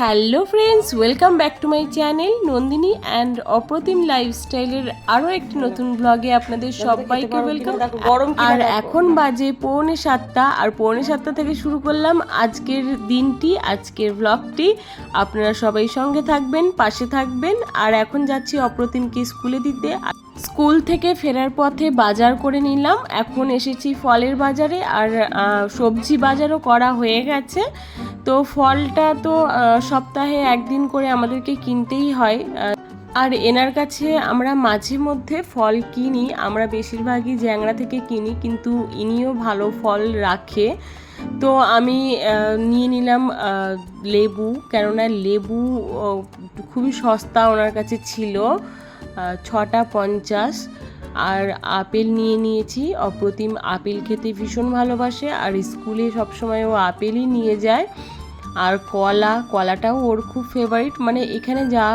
Hello friends welcome back to my channel Nandini and Apratim লাইফস্টাইলের আরও একটি নতুন ব্লগে আপনাদের সবাইকে ওয়েলকাম গরম আর এখন বাজে পৌনে সাতটা আর পৌনে সাতটা থেকে শুরু করলাম আজকের দিনটি আজকের ব্লগটি আপনারা সবাই সঙ্গে থাকবেন পাশে থাকবেন। আর এখন যাচ্ছি অপ্রতিমকে স্কুলে দিতে। স্কুল থেকে ফেরার পথে বাজার করে নিলাম। এখন এসেছি ফলের বাজারে আর সবজি বাজারও করা হয়ে গেছে। তো ফলটা তো সপ্তাহে একদিন করে আমাদেরকে কিনতেই হয়। আর এনার কাছে আমরা মাঝে মধ্যে ফল কিনি, আমরা বেশিরভাগই জ্যাংড়া থেকে কিনি, কিন্তু ইনিও ভালো ফল রাখে। তো আমি নিয়ে নিলাম লেবু, কেননা লেবু খুবই সস্তা ওনার কাছে ছিল ছটা পঞ্চাশ। আর আপেল নিয়ে নিয়েছি, অপ্রতিম আপেল খেতে ভীষণ ভালোবাসে, আর স্কুলে সবসময় ও আপেলই নিয়ে যায়। আর কলা, কলাটাও ওর খুব ফেভারিট মানে এখানে যা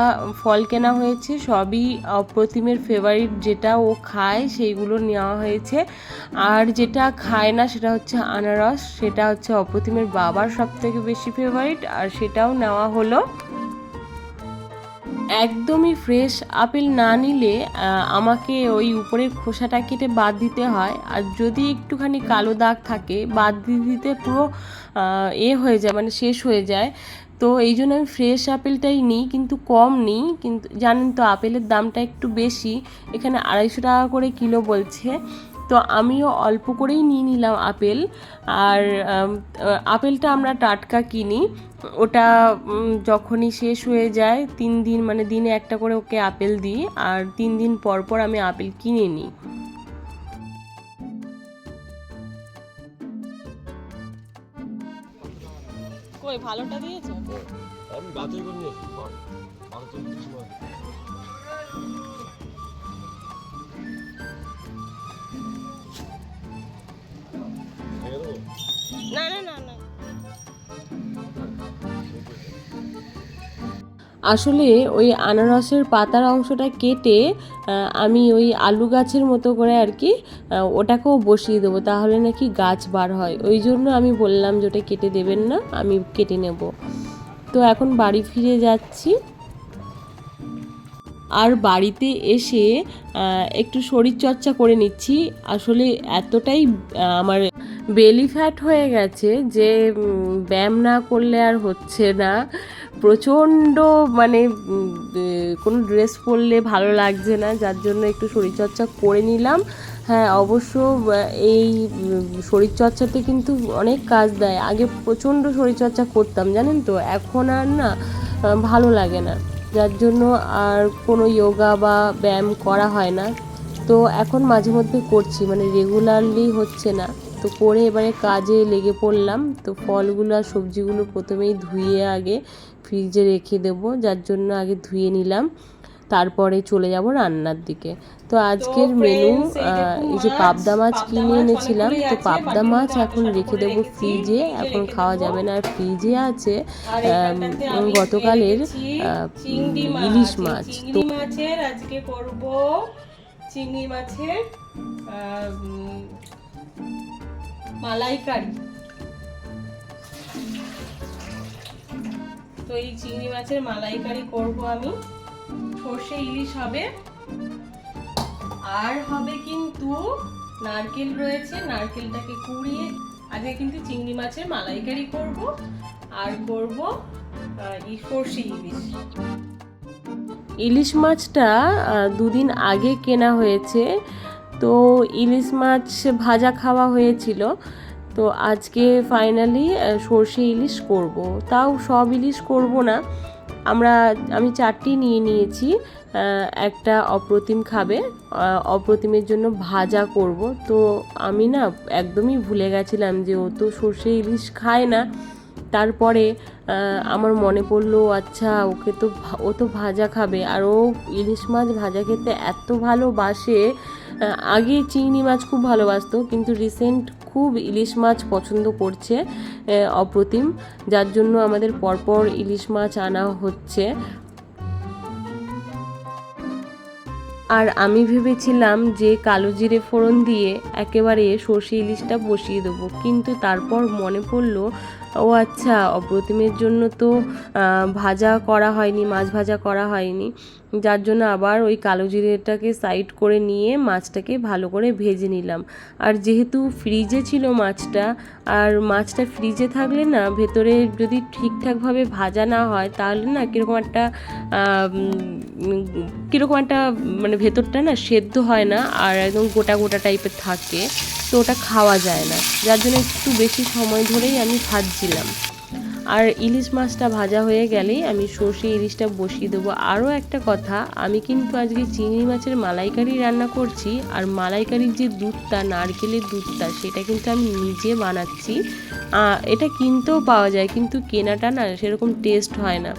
ফল কেনা হয়েছে, সবই অপ্রতিমের ফেভারিট যেটা ও খায়, সেইগুলো নেওয়া হয়েছে। আর যেটা খায় না, সেটা হচ্ছে আনারস। সেটা হচ্ছে অপ্রতিমের বাবার সব থেকে বেশি ফেভারিট আর সেটাও নেওয়া হলো। একদমই ফ্রেশ আপেল না নিলে আমাকে ওই উপরের খোসাটা কেটে বাদ দিতে হয়। আর যদি একটুখানি কালো দাগ থাকে, বাদ দিয়ে দিতে পুরো এ হয়ে যায় মানে শেষ হয়ে যায়। তো এই জন্য আমি ফ্রেশ আপেলটাই নিই, কিন্তু কম নিই। কিন্তু জানেন তো, আপেলের দামটা একটু বেশি। এখানে আড়াইশো টাকা করে কিলো বলছে। তো আমিও অল্প করেই নিয়ে নিলাম আপেল। আর আপেলটা আমরা টাটকা কিনি। ওটা যখনই শেষ হয়ে যায় তিন দিন মানে দিনে একটা করে ওকে আপেল দিই। আর তিন দিন পর পর আমি আপেল কিনে নিই। কই ভালোটা দিয়েছ? আমি বাছাই করে নিয়েছি আসলে ওই আনারসের পাতার অংশটা কেটে আমি ওই আলু গাছের মতো করে আর কি ওটাকেও বসিয়ে দেবো, তাহলে নাকি গাছ বার হয়। ওই জন্য আমি বললাম যে ওটা কেটে দেবেন না, আমি কেটে নেব। তো এখন বাড়ি ফিরে যাচ্ছি। আর বাড়িতে এসে একটু শরীরচর্চা করে নিচ্ছি। আসলে এতটাই আমার বেলি ফ্যাট হয়ে গেছে যে ব্যায়াম না করলে আর হচ্ছে না। প্রচণ্ড মানে কোনো ড্রেস পরলে ভালো লাগছে না, যার জন্য একটু শরীরচর্চা করে নিলাম। হ্যাঁ অবশ্য এই শরীরচর্চাতে কিন্তু অনেক কাজ দেয়। আগে প্রচণ্ড শরীরচর্চা করতাম, জানেন তো? এখন আর না ভালো লাগে না। যার জন্য আর কোনো যোগা বা ব্যায়াম করা হয় না। তো এখন মাঝে মধ্যে করছি মানে রেগুলারলি হচ্ছে না। তো করে এবারে কাজে লেগে পড়লাম। তো ফলগুলো আর সবজিগুলো প্রথমেই ধুয়ে আগে ফ্রিজে রেখে দেবো যার জন্য আগে ধুয়ে নিলাম। তারপরে চলে যাব রান্নার দিকে। তো আজকের মেনু এই যে পাবদা মাছ কিনে এনেছিলাম তো পাবদা মাছ এখন রেখে দেবো ফ্রিজে এখন খাওয়া যাবে না আর ফ্রিজে আছে গতকালের ইলিশ মাছ। তো মাছের আজকে করব চিংড়ি মাছের মালাইকারি। তো এই চিংড়ি মাছের মালাইকারি করব আমি। সর্ষে ইলিশ হবে। আর হবে কিন্তু নারকেল রয়েছে। নারকেলটাকে কুড়িয়ে আজকে কিন্তু চিংড়ি মাছের মালাইকারি করব। আর করব সর্ষে ইলিশ। ইলিশ মাছটা দুদিন আগে কেনা হয়েছে। তো ইলিশ মাছ ভাজা খাওয়া হয়েছিল। তো আজকে ফাইনালি সর্ষে ইলিশ করব। তাও সব ইলিশ করব না। আমরা, আমি চারটি নিয়ে নিয়েছি। একটা অপ্রতিম খাবে অপ্রতিমের জন্য ভাজা করব। তো আমি না একদমই ভুলে গেছিলাম যে ও তো সর্ষে ইলিশ খায় না। তারপরে আমার মনে পড়ল আচ্ছা ওকে তো ও তো ভাজা খাবে। আর ও ইলিশ মাছ ভাজা খেতে এত ভালোবাসে আগে চিংড়ি মাছ খুব ভালোবাসতো, কিন্তু রিসেন্ট খুব ইলিশ মাছ পছন্দ করছে অপ্রতিম, যার জন্য আমাদের পরপর ইলিশ মাছ আনা হচ্ছে। আর আমি ভেবেছিলাম যে কালো জিরে ফোড়ন দিয়ে একেবারে সর্ষে ইলিশটা বসিয়ে দেবো, কিন্তু তারপর মনে পড়ল ও আচ্ছা অপ্রতিমের জন্য তো ভাজা করা হয়নি, মাছ ভাজা করা হয়নি। যার জন্য আবার ওই কালো জিরেটাকে সাইড করে নিয়ে মাছটাকে ভালো করে ভেজে নিলাম। আর যেহেতু ফ্রিজে ছিল মাছটা, আর মাছটা ফ্রিজে থাকলে না, ভেতরে যদি ঠিকঠাকভাবে ভাজা না হয়, তাহলে না কীরকম একটা কীরকম একটা মানে ভেতরটা না সেদ্ধ হয় না, আর একদম গোটা গোটা টাইপের থাকে। তো ওটা খাওয়া যায় না। যার জন্য একটু বেশি সময় ধরেই আমি ভাজছিলাম। আর ইলিশ মাছটা ভাজা হয়ে গেলেই আমি সর্ষে ইলিশটা বসিয়ে দেবো। আরও একটা কথা, আমি কিন্তু আজকে চিংড়ি মাছের মালাইকারি রান্না করছি, আর মালাইকারির যে দুধটা, নারকেলের দুধটা, সেটা কিন্তু আমি নিজে বানাচ্ছি। এটা কিনতেও পাওয়া যায়, কিন্তু কেনাটা না সেরকম টেস্ট হয় না।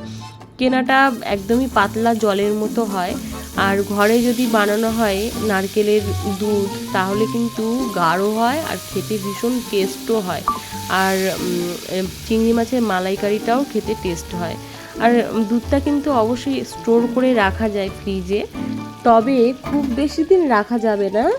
কেনাটা একদমই পাতলা জলের মতো হয়। আর ঘরে যদি বানানো হয় নারকেলের দুধ, তাহলে কিন্তু গাঢ় হয় আর খেতে ভীষণ টেস্টও হয়। আর চিংড়ি মাছের মালাইকারিটাও খেতে টেস্ট হয়। আর দুধটা কিন্তু অবশ্যই স্টোর করে রাখা যায় ফ্রিজে তবে খুব বেশি দিন রাখা যাবে না।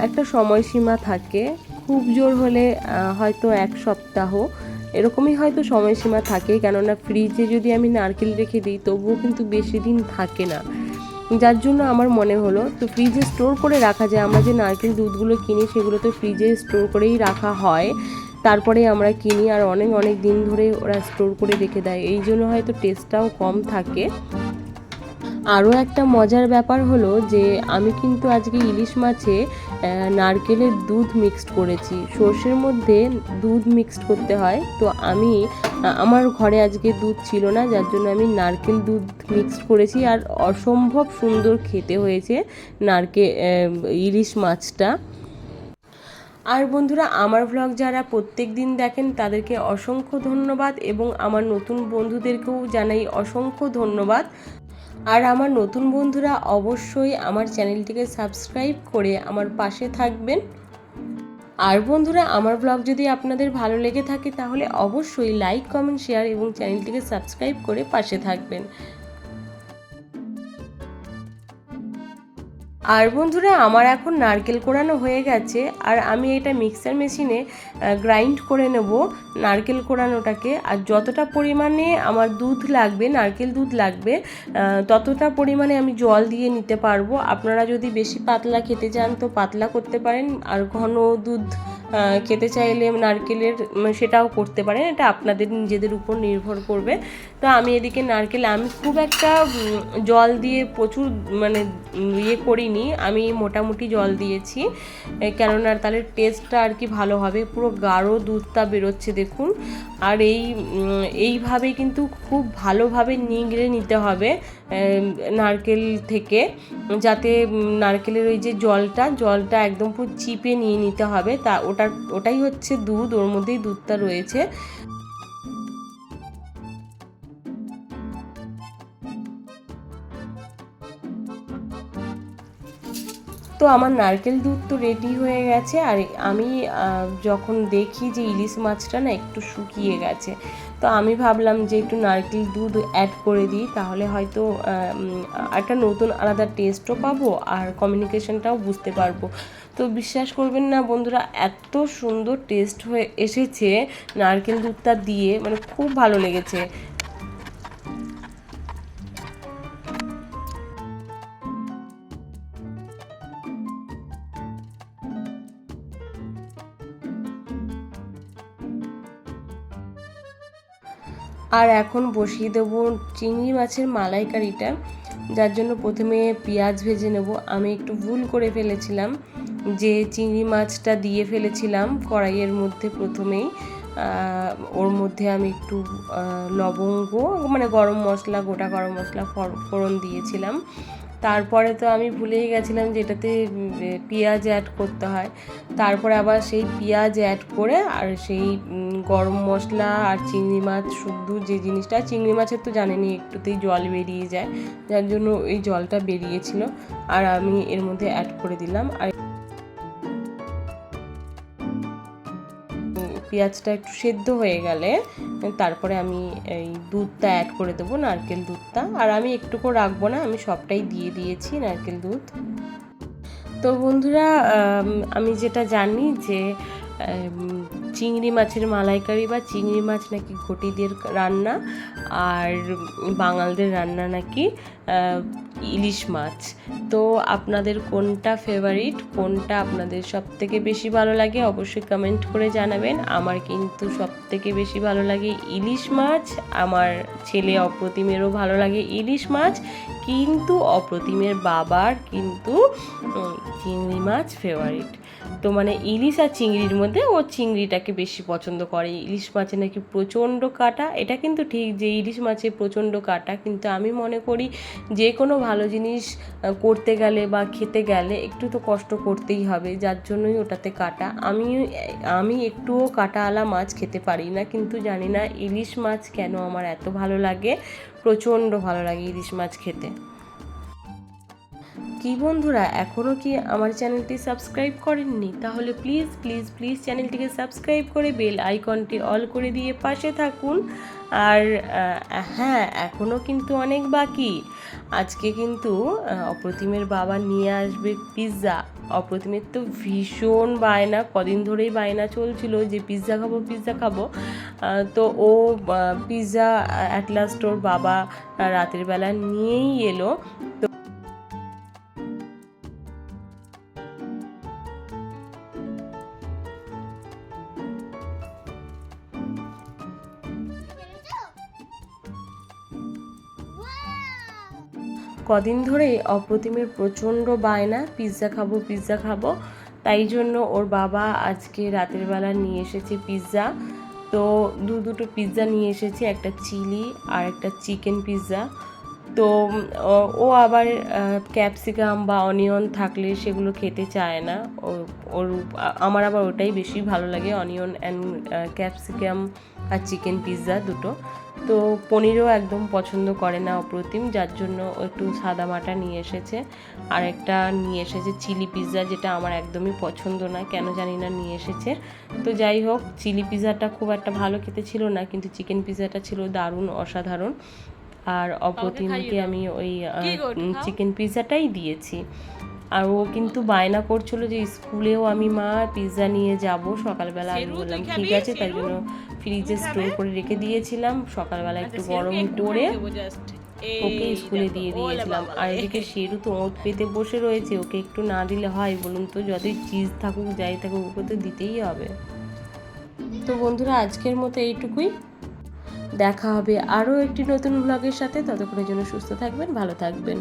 একটা সময়সীমা থাকে। খুব জোর হলে হয়তো এক সপ্তাহ। এরকমই হয়তো সময়সীমা থাকে। কেননা ফ্রিজে যদি আমি নারকেল রেখে দিই, তবুও কিন্তু বেশি দিন থাকে না। যার জন্য আমার মনে হলো, তো ফ্রিজে স্টোর করে রাখা যায়। আমরা যে নারকেল দুধগুলো কিনি, সেগুলো তো ফ্রিজে স্টোর করেই রাখা হয়। তারপরে আমরা কিনি আর অনেক অনেক দিন ধরে ওরা স্টোর করে রেখে দেয়। এই জন্য হয়তো টেস্টটাও কম থাকে। আরও একটা মজার ব্যাপার হলো যে, আমি কিন্তু আজকে ইলিশ মাছে নারকেলের দুধ মিক্সড করেছি। সর্ষের মধ্যে দুধ মিক্সড করতে হয়। তো আমি আমার ঘরে আজকে দুধ ছিল না, যার জন্য আমি নারকেল দুধ মিক্সড করেছি আর অসম্ভব সুন্দর খেতে হয়েছে নারকে ইলিশ মাছটা। আর বন্ধুরা, আমার ব্লগ যারা প্রত্যেক দিন দেখেন, তাদেরকে অসংখ্য ধন্যবাদ এবং আমার নতুন বন্ধুদেরকেও জানাই অসংখ্য ধন্যবাদ। আর আমার নতুন বন্ধুরা অবশ্যই আমার চ্যানেলটিকে সাবস্ক্রাইব করে আমার পাশে থাকবেন। আর বন্ধুরা, আমার ব্লগ যদি আপনাদের ভালো লেগে থাকে, তাহলে অবশ্যই লাইক কমেন্ট শেয়ার এবং চ্যানেলটিকে সাবস্ক্রাইব করে পাশে থাকবেন। আর বন্ধুরা, আমার এখন নারকেল কোড়ানো হয়ে গেছে, আর আমি এটা মিক্সার মেশিনে গ্রাইন্ড করে নেব নারকেল কোড়ানোটাকে আর যতটা পরিমাণে আমার দুধ লাগবে, নারকেল দুধ লাগবে ততটা পরিমাণে আমি জল দিয়ে নিতে পারব। আপনারা যদি বেশি পাতলা খেতে চান, তো পাতলা করতে পারেন। আর ঘন দুধ খেতে চাইলে নারকেলের সেটাও করতে পারেন। এটা আপনাদের নিজেদের উপর নির্ভর করবে। তো আমি এদিকে নারকেল, আমি খুব একটা জল দিয়ে প্রচুর মানে ইয়ে করিনি। আমি মোটামুটি জল দিয়েছি। কেননা তাহলে টেস্টটা আর কি ভালো হবে। পুরো গাঢ় দুধটা বেরোচ্ছে, দেখুন। আর এই এইভাবে কিন্তু খুব ভালোভাবে নিগড়ে নিতে হবে নারকেল থেকে। যাতে নারকেলের ওই যে জলটা জলটা একদম পুরো চিপে নিয়ে নিতে হবে। তা, ওটা ওটাই হচ্ছে দুধ, ওর মধ্যেই দুধটা রয়েছে। তো আমার নারকেল দুধ তো রেডি হয়ে গেছে, আর আমি যখন দেখি যে ইলিশ মাছটা না একটু শুকিয়ে গেছে, তো আমি ভাবলাম যে একটু নারকেল দুধ অ্যাড করে দিই, তাহলে হয়তো একটা নতুন আলাদা টেস্টও পাবো, আর কমিউনিকেশনটাও বুঝতে পারব। তো বিশ্বাস করবেন না, বন্ধুরা, এত সুন্দর টেস্ট হয়ে এসেছে নারকেল দুধটা দিয়ে মানে খুব ভালো লেগেছে। আর এখন বসিয়ে দেবো চিংড়ি মাছের মালাইকারিটা, যার জন্য প্রথমে পেঁয়াজ ভেজে নেব। আমি একটু ভুল করে ফেলেছিলাম। যে চিংড়ি মাছটা দিয়ে ফেলেছিলাম কড়াইয়ের মধ্যে প্রথমেই ওর মধ্যে আমি একটু লবঙ্গ মানে গরম মশলা, গোটা গরম মশলা ফোড়ন দিয়েছিলাম। তারপরে তো আমি ভুলেই গেছিলাম যে এটাতে পেঁয়াজ অ্যাড করতে হয়। তারপরে আবার সেই পেঁয়াজ অ্যাড করে আর সেই গরম মশলা আর চিংড়ি মাছ শুদ্ধ যে জিনিসটা চিংড়ি মাছের তো জানেনি একটুতেই জল বেরিয়ে যায়, যার জন্য ওই জলটা বেরিয়েছিল। আর আমি এর মধ্যে অ্যাড করে দিলাম। আর পেঁয়াজটা একটু সেদ্ধ হয়ে গেলে তারপরে আমি এই দুধটা অ্যাড করে দেবো, নারকেল দুধটা। আর আমি একটুকু রাখব না, আমি সবটাই দিয়ে দিয়েছি নারকেল দুধ। তো বন্ধুরা, আমি যেটা জানি যে চিংড়ি মাছের মালাইকারি বা চিংড়ি মাছ নাকি ঘটিদের রান্না আর বাঙালদের রান্না নাকি ইলিশ মাছ। তো আপনাদের কোনটা ফেভারিট কোনটা আপনাদের সব থেকে বেশি ভালো লাগে অবশ্যই কমেন্ট করে জানাবেন। আমার কিন্তু সব থেকে বেশি ভালো লাগে ইলিশ মাছ। আমার ছেলে অপ্রতিমেরও ভালো লাগে ইলিশ মাছ। কিন্তু অপ্রতিমের বাবার কিন্তু চিংড়ি মাছ ফেভারিট তো মানে ইলিশ আর চিংড়ির মধ্যে ও চিংড়িটাকে বেশি পছন্দ করে। ইলিশ মাছে নাকি প্রচণ্ড কাটা। এটা কিন্তু ঠিক যে ইলিশ মাছে প্রচণ্ড কাটা, কিন্তু আমি মনে করি যে কোনো ভালো জিনিস করতে গেলে বা খেতে গেলে একটু তো কষ্ট করতেই হবে, যার জন্যই ওটাতে কাটা। আমি আমি একটুও কাটাওয়ালা মাছ খেতে পারি না, কিন্তু জানি না ইলিশ মাছ কেন আমার এত ভালো লাগে। প্রচণ্ড ভালো লাগে ইলিশ মাছ খেতে। কি বন্ধুরা এখনও কি আমার চ্যানেলটি সাবস্ক্রাইব করেননি? তাহলে প্লিজ প্লিজ প্লিজ চ্যানেলটিকে সাবস্ক্রাইব করে বেল আইকনটি অল করে দিয়ে পাশে থাকুন। আর হ্যাঁ এখনও কিন্তু অনেক বাকি। আজকে কিন্তু অপ্রতিমের বাবা নিয়ে আসবে পিৎজা অপ্রতিমের তো ভীষণ বায়না, কদিন ধরেই বায়না চলছিল যে পিৎজা খাব পিৎজা খাব। তো ও পিৎজা অ্যাটলাস্ট ওর বাবা রাতের বেলা নিয়েই এলো। কদিন ধরেই অপ্রতিমের প্রচণ্ড বায়না পিৎজা খাব পিৎজা খাব। তাই জন্য ওর বাবা আজকে রাতের বেলা নিয়ে এসেছে পিৎজা তো দু দুটো পিৎজা নিয়ে এসেছে, একটা চিলি আর একটা চিকেন পিৎজা তো ও- আবার ক্যাপসিকাম বা অনিয়ন থাকলে সেগুলো খেতে চায় না। ওর আমার আবার ওটাই বেশি ভালো লাগে অনিয়ন অ্যান্ড ক্যাপসিকাম আর চিকেন পিৎজা দুটো। তো পনিরও একদম পছন্দ করে না অপ্রতিম যার জন্য একটু সাদা মাটা নিয়ে এসেছে। আর একটা নিয়ে এসেছে চিলি পিৎজা যেটা আমার একদমই পছন্দ না কেন জানি না নিয়ে এসেছে। তো যাই হোক চিলি পিৎজাটা খুব একটা ভালো খেতে ছিল না কিন্তু চিকেন পিৎজাটা ছিল দারুণ অসাধারণ। আর অপ্রতিমকে আমি ওই। চিকেন পিৎজাটাই দিয়েছি। আর ও কিন্তু বায়না করছিল যে স্কুলেও আমি মা পিৎজা নিয়ে যাব। সকালবেলা আমি বললাম ঠিক আছে তাই জন্য ফ্রিজে স্টোর করে রেখে দিয়েছিলাম। সকালবেলা একটু আচ্ছা, গরম করে ওকে স্কুলে দিয়ে দিয়েছিলাম। আর এদিকে শেরু তো ওঁত পেতে বসে রয়েছে ওকে একটু না দিলে হয় বলুন তো যতই চিজ থাকুক যাই থাকুক ওকে তো দিতেই হবে। তো বন্ধুরা আজকের মতো এইটুকুই। দেখা হবে আরও একটি নতুন ব্লগের সাথে। ততক্ষণের জন্য সুস্থ থাকবেন ভালো থাকবেন।